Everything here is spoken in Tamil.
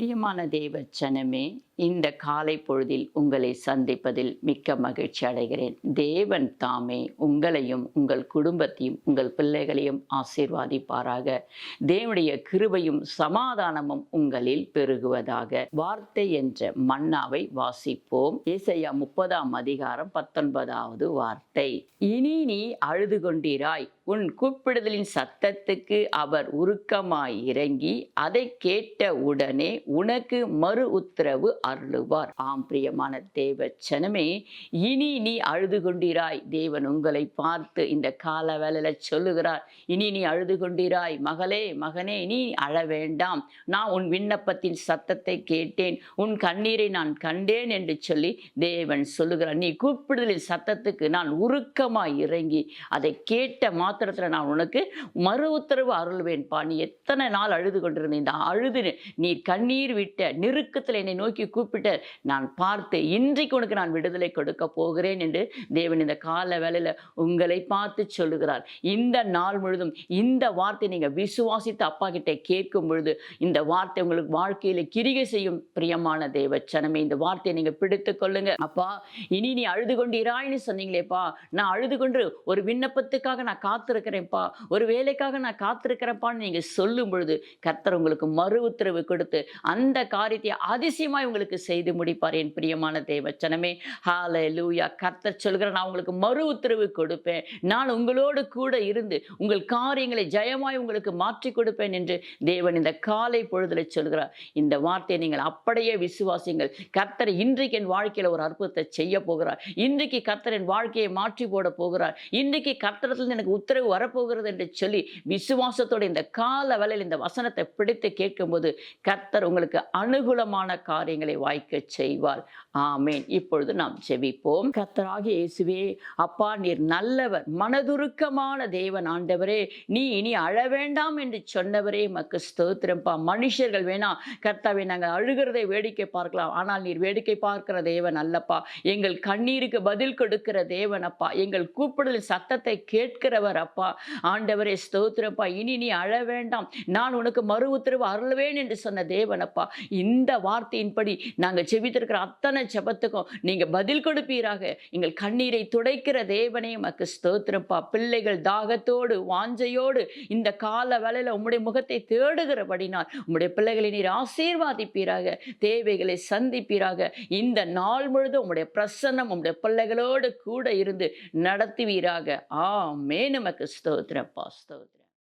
பிரியமான தேவச்சனமே இந்த காலை பொழுதில் உங்களை சந்திப்பதில் மிக்க மகிழ்ச்சி அடைகிறேன். தேவன் தாமே உங்களையும் உங்கள் குடும்பத்தையும் உங்கள் பிள்ளைகளையும் ஆசீர்வாதிப்பாராக. தேவனுடைய கிருபையும் சமாதானமும் உங்களில் பெருகுவதாக வார்த்தை என்ற மன்னாவை வாசிப்போம். ஏசையா முப்பதாம் அதிகாரம் பத்தொன்பதாவது வார்த்தை. இனி நீ அழுது கொண்டிராய். உன் கூப்பிடுதலின் சத்தத்துக்கு அவர் உருக்கமாய் இறங்கி அதை கேட்ட உடனே உனக்கு மறு உத்தரவு அருளுவார். ஆம் பிரியமான தேவ சனமே இனி நீ அழுது கொண்டிராய் தேவன் உங்களை பார்த்து இந்த கால வேலையில சொல்லுகிறார். இனி நீ அழுது கொண்டிராய் மகளே மகனே நீ அழ வேண்டாம். நான் உன் விண்ணப்பத்தின் சத்தத்தை கேட்டேன். உன் கண்ணீரை நான் கண்டேன் என்று சொல்லி தேவன் சொல்லுகிறார். நீ கூப்பிடுதலின் சத்தத்துக்கு நான் உருக்கமாய் இறங்கி அதை கேட்ட மாத்திரத்தில் நான் உனக்கு மறு உத்தரவு அருள்வேன்ப்பா நீ எத்தனை நாள் அழுது கொண்டிருந்தேன். நான் அழுது நீ கண்ணீர் விட்ட நெருக்கத்தில் என்னை நோக்கி கூப்பிட்ட நான் பார்த்து இன்றைக்கு உனக்கு நான் விடுதலை கொடுக்க போகிறேன் என்று தேவன் இந்த கால வேலையில் உங்களை பார்த்து சொல்லுகிறார். இந்த நாள் முழுதும் இந்த வார்த்தை நீங்கள் விசுவாசித்து அப்பா கிட்ட கேட்கும் பொழுது இந்த வார்த்தை உங்களுக்கு வாழ்க்கையில் கிரிகை செய்யும் பிரியமான தேவச்சனமே இந்த வார்த்தையை நீங்கள் பிடித்து கொள்ளுங்க. அப்பா இனி நீ அழுது கொண்டு இராயின்னு சொன்னீங்களேப்பா. நான் அழுது கொண்டு ஒரு விண்ணப்பத்துக்காக நான் காத்து காத்திருக்கிறேன்ப்பா. ஒரு வேலைக்காக நான் காத்திருக்கிறேன்ப்பான்னு நீங்கள் சொல்லும் பொழுது கர்த்தர் உங்களுக்கு மறு உத்தரவு கொடுத்து அந்த காரியத்தை அதிசயமாய் உங்களுக்கு செய்து முடிப்பார் என் பிரியமான தேவச்சனமே ஹால லூயா கர்த்தர் சொல்கிற நான் உங்களுக்கு மறு உத்தரவு கொடுப்பேன். நான் உங்களோடு கூட இருந்து உங்கள் காரியங்களை ஜெயமாய் உங்களுக்கு மாற்றி கொடுப்பேன் என்று தேவன் இந்த காலை பொழுதுல சொல்கிறார். இந்த வார்த்தையை நீங்கள் அப்படியே விசுவாசிங்கள் கர்த்தர் இன்றைக்கு என் வாழ்க்கையில் ஒரு அற்புதத்தை செய்ய போகிறார். இன்றைக்கு கர்த்தர் என் வாழ்க்கையை மாற்றி போட போகிறார். இன்றைக்கு கர்த்தரத்தில் எனக்கு உத்தரவு வரப்போகிறது என்று சொல்லி விசுவாசத்தோட இந்த கால வேலையில் இந்த வசனத்தை பிடித்து கேட்கும்போது கர்த்தர் உங்களுக்கு அனுகூலமான காரியங்களை வாய்க்க செய்வார். ஆமேன். இப்பொழுது நாம் செவிப்போம் கர்த்தராகிய இயேசுவே அப்பா நீர் நல்லவர் மனதுருக்கமான தேவன் ஆண்டவரே நீ இனி அழ வேண்டாம் என்று சொன்னவரே மக்கு ஸ்தோத்திரம்பா. மனுஷர்கள் வேணா கர்த்தாவை நாங்கள் அழுகிறதை வேடிக்கை பார்க்கலாம். ஆனால் நீர் வேடிக்கை பார்க்கிற தேவன் அல்லப்பா. எங்கள் கண்ணீருக்கு பதில் கொடுக்கிற தேவன் அப்பா. எங்கள் கூப்பிடல் சத்தத்தை கேட்கிறவர் அப்பா ஆண்டவரே ஸ்தோத்திரப்பா. இனி நீ அழ வேண்டாம். நான் உனக்கு மறு உத்தரவு அருள்வேன் என்று சொன்ன தேவனப்பா. இந்த வார்த்தையின்படி நாங்கள் செவித்திருக்கிற அத்தனை செபத்துக்கும் நீங்கள் பதில் கொடுப்பீராக. எங்கள் கண்ணீரை துடைக்கிற தேவனே மக்கு ஸ்தோத்திரப்பா. பிள்ளைகள் தாகத்தோடு வாஞ்சையோடு இந்த கால வேலையில் உம்முடைய முகத்தை தேடுகிறபடினால் உம்முடைய பிள்ளைகளை நீர் ஆசீர்வாதிப்பீராக. தேவைகளை சந்திப்பீராக. இந்த நாள் முழுதும் உம்முடைய பிரசன்னம் உம்முடைய பிள்ளைகளோடு கூட இருந்து நடத்துவீராக. ஆ மேனும் ஸ்தோத்திரப்பா ஸ்தோத்திரம்